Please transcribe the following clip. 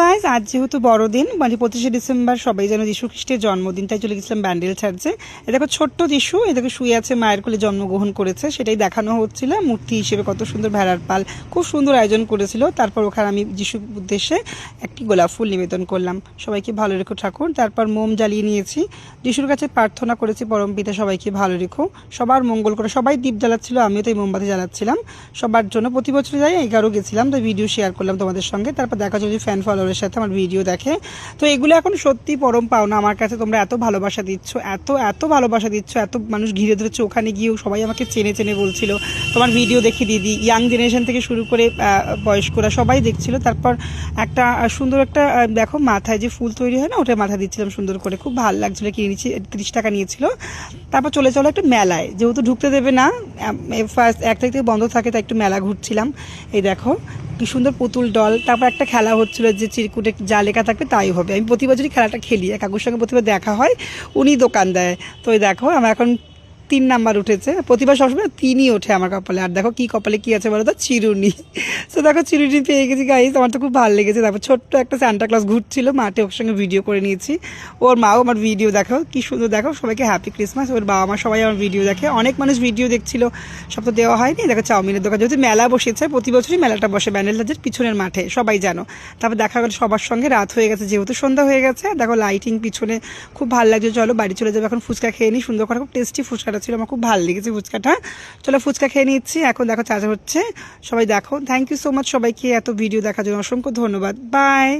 Guys আজ যেহেতু বড়দিন মানে পঁচিশে ডিসেম্বর সবাই যেন যীশু খ্রিস্টের জন্মদিন, তাই চলে গেছিলাম ব্যান্ডেল ছাড়ছে এ দেখো ছোট্ট যীশু, এ দেখো শুয়ে আছে, মায়ের কোলে জন্মগ্রহণ করেছে, সেটাই দেখানো হচ্ছিল। মূর্তি হিসেবে কত সুন্দর ভেড়ার পাল, খুব সুন্দর আয়োজন করেছিল। তারপর ওখানে আমি যিশুর উদ্দেশ্যে একটি গোলাপ ফুল নিবেদন করলাম। সবাইকে ভালো রেখো ঠাকুর। তারপর মোম জ্বালিয়ে নিয়েছি। যিশুর কাছে প্রার্থনা করেছি, পরম পিতা, সবাইকে ভালো রেখো। সবার মঙ্গল করে। সবাই দীপ জ্বালাচ্ছিল, আমিও তো এই মোমবাতি জ্বালাচ্ছিলাম। সবার জন্য প্রতি বছর যাই, এগারো গেছিলাম তো ভিডিও শেয়ার করলাম তোমাদের সঙ্গে। তারপর দেখা যাচ্ছে ফ্যান ফলোয়ারের সাথে আমার ভিডিও দেখে। তো এগুলো এখন সত্যি পরম পাওনা। আমার কাছে তোমরা এত ভালোবাসা দিচ্ছ, এত এত ভালোবাসা দিচ্ছ, এত মানুষ ঘিরে ধরেছে ওখানে গিয়েও সবাই আমাকে চেনে চেনে বলছিল, তোমার ভিডিও দেখি দিদি ইয়াং জেনারেশন থেকে শুরু করে বয়স্করা সবাই দেখছিল। তারপর একটা সুন্দর একটা দেখো মাথায় যে ফুল তৈরি হয় না, ওটা মাথা দিচ্ছিলাম সুন্দর করে। খুব ভালো লাগছিল, কিনে নিচ্ছি, তিরিশ টাকা নিয়েছিল। তারপর চলে চলো একটা মেলায়। যেহেতু ঢুকতে দেবে না ফার্স্ট এক তারিখ থেকে বন্ধ থাকে, তাই একটু মেলা ঘুরছিলাম। এই দেখো কি সুন্দর পুতুল ডল। তারপর একটা খেলা হচ্ছিল যে চিরকুটে যা লেখা থাকবে তাই হবে। আমি প্রতি বছরই খেলাটা খেলি, এক কাকুর সঙ্গে প্রতিবার দেখা হয়, উনি দোকান দেয়। তো দেখো, আমার এখন তিন নাম্বার উঠেছে। প্রতিবার সবসময় তিনই ওঠে আমার কপালে। আর দেখো কি কপালে কি আছে বলো তো? চিরুনি। তো দেখো চিরুনি পেয়ে গেছি গাইজ আমার তো খুব ভালো লেগেছে। তারপর ছোট্ট একটা সান্টা ক্লাস ঘুরছিল মাঠে ওর সঙ্গে ভিডিও করে নিয়েছি। ওর মাও আমার ভিডিও দেখো, কি সুন্দর দেখো। সবাইকে হ্যাপি ক্রিসমাস ওর বাবা মা সবাই আমার ভিডিও দেখে। অনেক মানুষ ভিডিও দেখছিল। সব তো দেওয়া হয়নি। দেখো চাউমিনের দোকান। যেহেতু মেলা বসেছে, প্রতি বছরই মেলাটা বসে ব্যান্ডেল রাজের পিছনের মাঠে, সবাই জানো। তারপর দেখা গেল সবার সঙ্গে, রাত হয়ে গেছে, যেহেতু সন্ধ্যা হয়ে গেছে। দেখো লাইটিং পিছনে খুব ভালো লাগছে। চলো বাড়ি চলে যাবে, এখন ফুচকা খেয়ে নিই। সুন্দর করে, খুব টেস্টি ফুচকাটা ছিল, আমার খুব ভালো লেগেছে ফুচকাটা। চলো ফুচকা খেয়ে নিচ্ছি, এখন দেখো চার্জ হচ্ছে। সবাই দেখো। থ্যাংক ইউ সো মাচ সবাইকে, এত ভিডিও দেখার জন্য অসংখ্য ধন্যবাদ। বাই